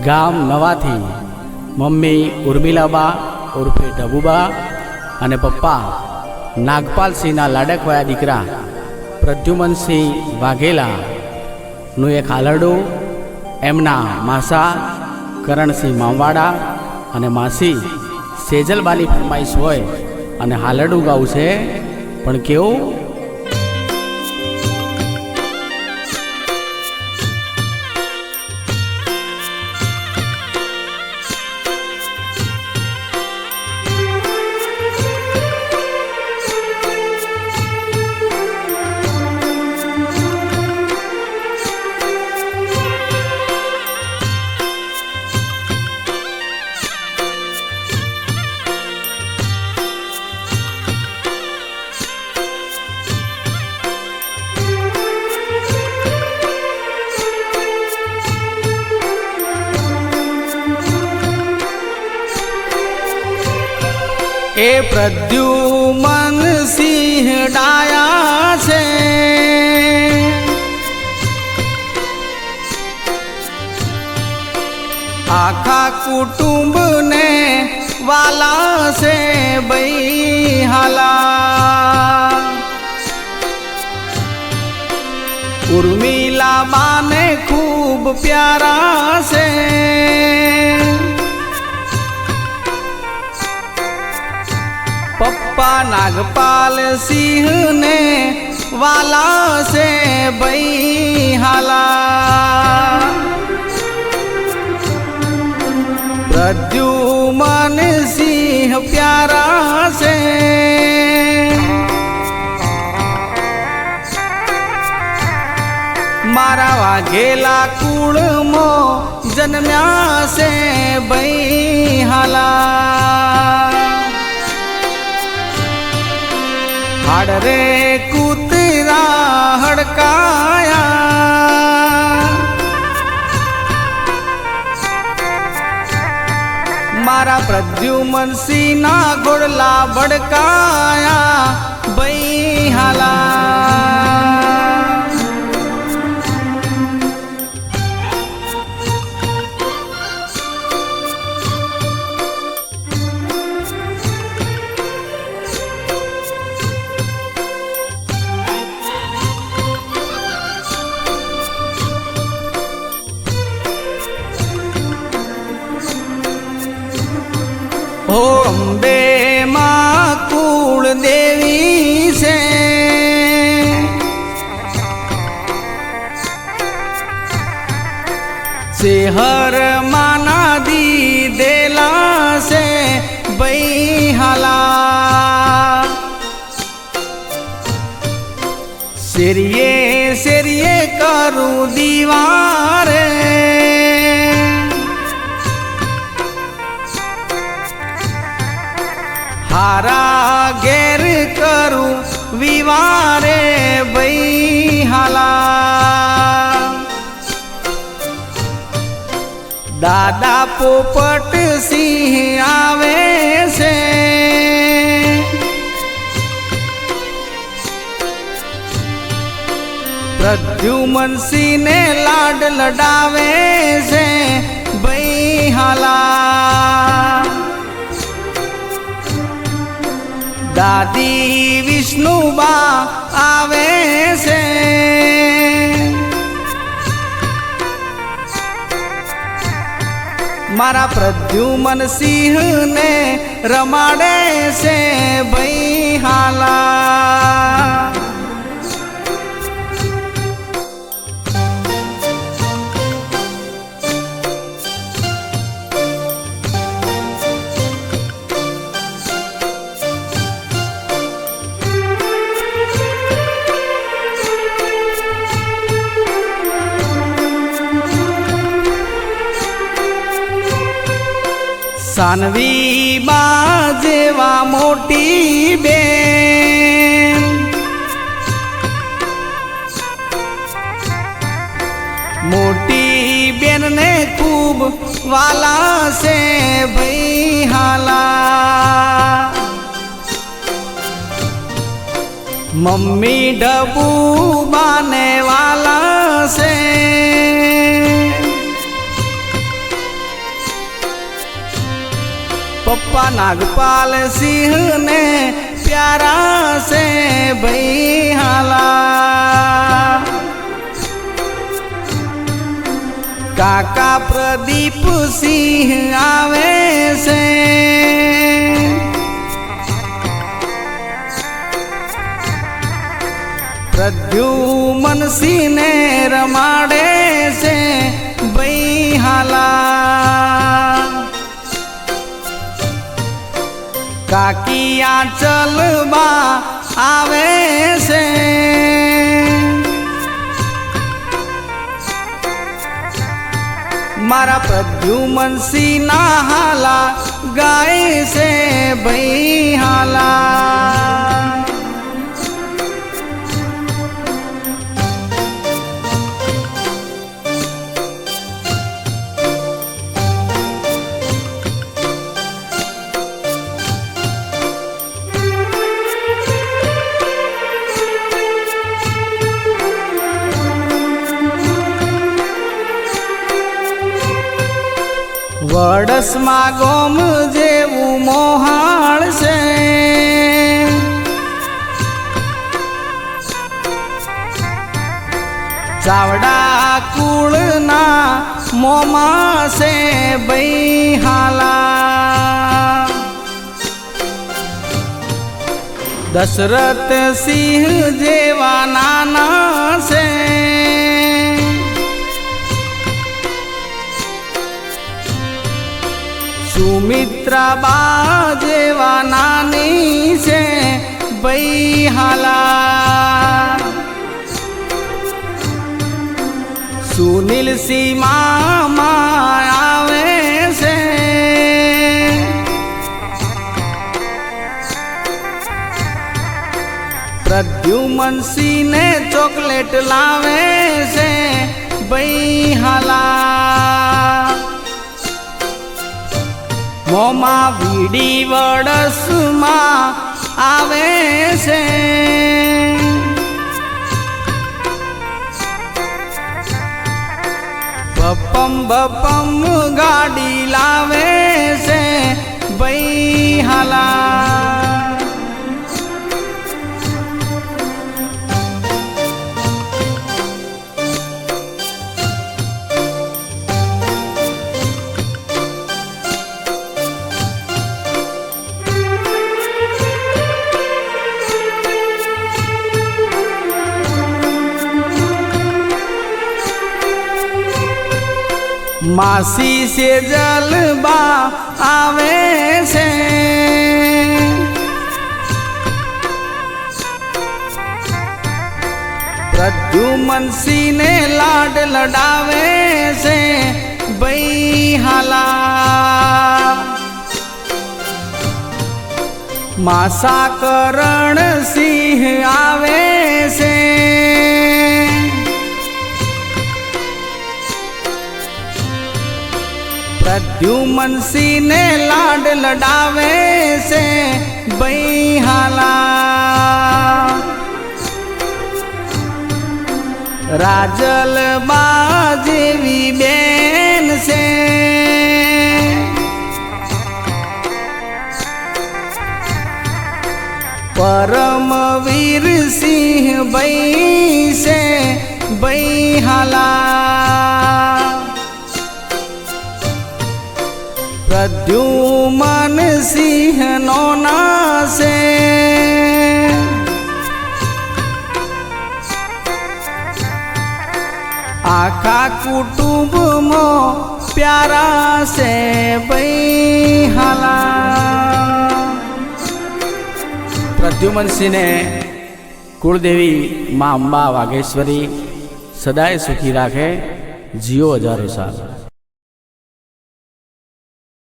ગામ નવાથી મમ્મી ઉર્મિલાબા, ઉર્ફે ડબુબા અને પપ્પા નાગપાલસિંહના લાડકવાયા દીકરા પ્રદ્યુમનસિંહ વાઘેલાનું એક હાલરડું એમના માસા કરણસિંહ મામવાડા અને માસી સેજલબાની ફરમાઈશ હોય અને હાલરડું ગાવું છે. પણ કેવું? એ પ્રદ્યુમન સિંહ ડાયા છે. આખા કુટુંબને વાલા છે બઈ હાલા ઉર્મિલા બાને ખૂબ પ્યારા છે. નાગપાલ સિંહને વાલા છે બઈ હાલા પ્રદ્યુમન સિંહ પ્યારા છે મારા વાઘેલા કુળમાં જન્મ્યા છે બઈ હાડ રે કૂતરા હડકાયા. મારા પ્રદ્યુમનસિંહના ગોળલા ભડકાયા. અંબે માં કુળ દેવી છે. શેહર માના દી દેલા છે બઈ હાલા શેરીએ કરું દીવારે. હારા ઘેર કરું વિવારે બઈ હાલા દાદા પોપટ સિંહ આવે છે. પ્રદ્યુમન સિંહને લાડ લડાવે છે ભઈ હાલા દાદી વિષ્ણુબા આવે છે. મારા પ્રદ્યુમન સિંહને રમાડે છે ભાઈ હાલા. સાનવી બા જેવા મોટી બેન. મોટી બેનને ખૂબ વાલા છે ભાઈ હાલા. મમ્મી ડબુ બાને વાલા છે. પપ્પા નાગપાલ સિંહ ને પ્યારા સે ભાઈ હાલા કાકા પ્રદીપ સિંહ આવે છે. પ્રદ્યુમન સિંહ ને રમાડે છે ભાઈ હાલા કાકિયા ચલબા આવે છે. મારા પ્રદ્યુમનસિંહ ના હાલા ગાય છે ભાઈ હાલા. વડસમાં ગોમ જેવું મોહાળ છે. ચાવડા કુળના મોમાં છે હાલા દશરથ સિંહ જેવા નાના છે. સુમિત્રા બા જેવા નાની છે ભાઈ હાલા સુનિલ સીમામાં આવે છે. પ્રદ્યુમન સિંહને ચોકલેટ લાવે છે ભાઈ હાલા મોમાં વીડી વડસમાં આવે છે. બપમ બપમ ગાડી લાવે છે ભાઈ હાલા. સે જલબા આવે છે. પ્રદ્યુમન સિંહને લાડ લડાવે છે ભાઈ હાલા માસા કરણ સિંહ આવે છે. પ્રદ્યુમન સિંહને લાડ લડાવે છે, બૈહાલા. રાજલ જેવી બેન છે. પરમવીર સિંહ બૈ છે ભાઈ હાલા પ્રદ્યુમન સિંહ નો નાસે આખા કુટુંબમાં પ્યારા છે ભાઈ હાલા પ્રદ્યુમનસિંહને કુળદેવી મા અંબા વાઘેશ્વરી સદાય સુખી રાખે જીઓ હજારો સાલ